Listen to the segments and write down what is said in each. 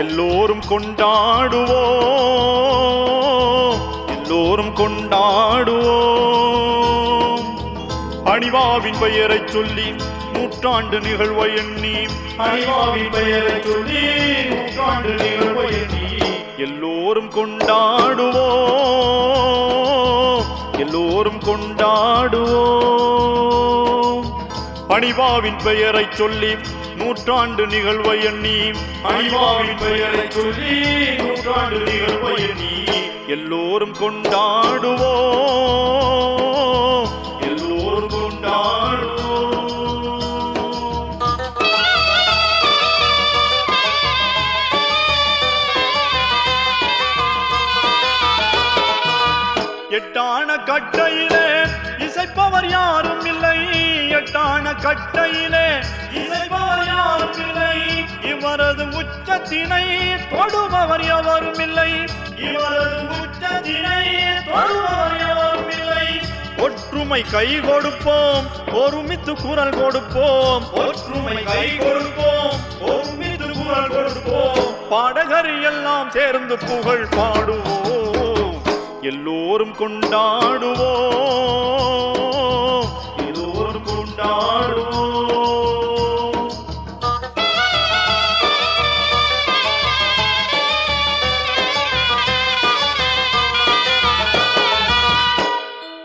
எல்லோரும் கொண்டாடுவோம். எல்லோரும் கொண்டாடுவோம். அணிவாவின் பெயரை சொல்லி நூற்றாண்டு நிகழ்வை எண்ணி. அணிவாவின் பெயரை சொல்லி நூற்றாண்டு நிகழ்வை எண்ணி. எல்லோரும் கொண்டாடுவோம். எல்லோரும் கொண்டாடுவோம். அணிவாவின் பெயரைச் சொல்லி நூற்றாண்டு நிகழ்வை எண்ணி. அணிவாவின் பெயரைச் சொல்லி நூற்றாண்டு நிகழ்வை எண்ணி. எல்லோரும் கொண்டாடுவோம். எட்டான கட்டையிலே இசைப்பவர் யாரும் இல்லை. எட்டான கட்டையிலே இசைப்பவர் யாரும் இல்லை. இவரது உச்சத்தினை தொடுபவர் எவரும் இல்லை. இவரது உச்சத்தினை தொடுபவர் எவரும் இல்லை. ஒற்றுமை கை கொடுப்போம் ஒருமித்து குரல் கொடுப்போம். ஒற்றுமை கை கொடுப்போம் ஒருமித்து குரல் கொடுப்போம். பாடகர் எல்லாம் சேர்ந்து புகழ் பாடுவோம். எல்லோரும் கொண்டாடுவோம். எல்லோரும் கொண்டாடுவோம்.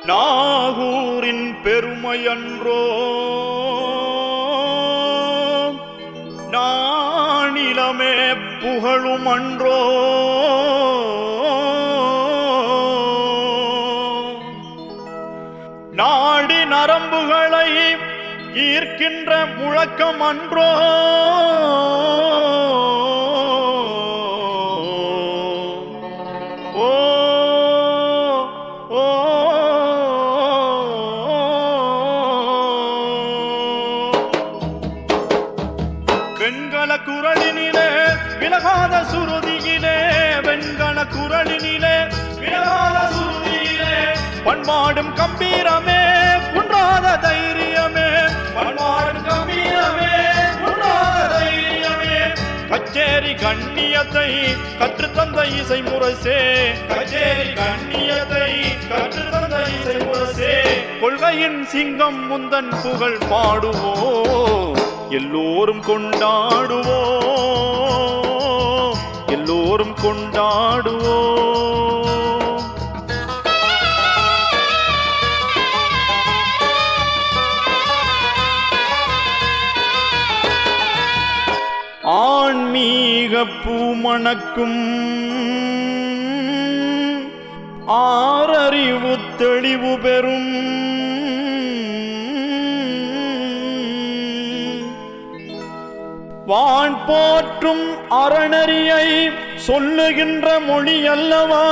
நாகூரின் பெருமையன்றோ. நானிலமே புகழும் நரம்புகளை ஈர்க்கின்ற முழக்கம் அன்றோ? வெண்கல குரலினிலே விலகாத சுருதியிலே வெண்கல குரலினிலே விலகாத சுருதியிலே பண்பாடும் கம்பீரமே கச்சேரி கண்ணியத்தை கற்றுத்தந்த இசை முரசே. கச்சேரி கண்ணியத்தை கற்றுத்தந்த இசை முரசே. கொள்கையின் சிங்கம் முந்தன் புகழ் பாடுவோ. எல்லோரும் கொண்டாடுவோ. எல்லோரும் கொண்டாடுவோ. ஆன்மீக பூமணக்கும் ஆறறிவு தெளிவு பெறும். வான் போற்றும் அறநறியை சொல்லுகின்ற மொழி அல்லவா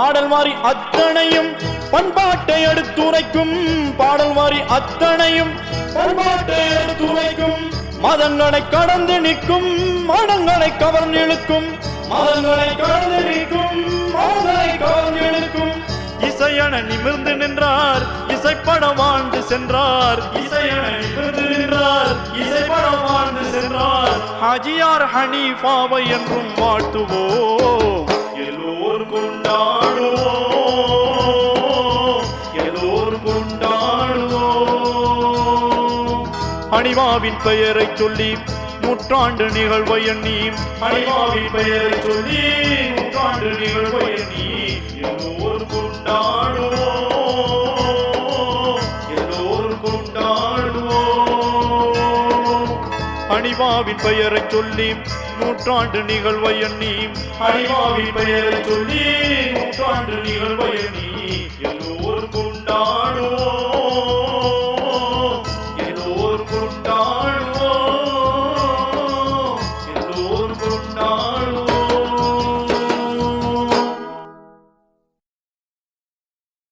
பாடல் வாரி அத்தனையும் பண்பாட்டை எடுத்துரைக்கும். பாடல் வாரி அத்தனையும் பண்பாட்டை எடுத்துரைக்கும். மதங்களை கடந்து நிற்கும் மனங்களை கவர்ந்து இழுக்கும். மதங்களை கடந்து நிற்கும் மனங்களை கவர்ந்து இழுக்கும். இசையன நிமிர்ந்து நின்றார் இசைப்பட வாழ்ந்து சென்றார். இசையன நிமிர்ந்து நின்றார் இசைப்பட வாழ்ந்து சென்றார். ஹஜியார் ஹனீஃபாவை என்றும் வாழ்த்துவோம். மணிமாவின் பெயரை சொல்லி நூற்றாண்டு நிகழ்வை எண்ணி. மணிமாவின் பெயரை சொல்லி நூற்றாண்டு நிகழ்வை எண்ணி. எல்லோர் கொண்டாடுவோம். எல்லோர் கொண்டாடுவோம். மணிமாவின் பெயரை சொல்லி நூற்றாண்டு நிகழ்வை எண்ணி. மணிமாவின் பெயரை சொல்லி நூற்றாண்டு நிகழ்வை எண்ணி. எல்லோர் கொண்டாடுவோம்.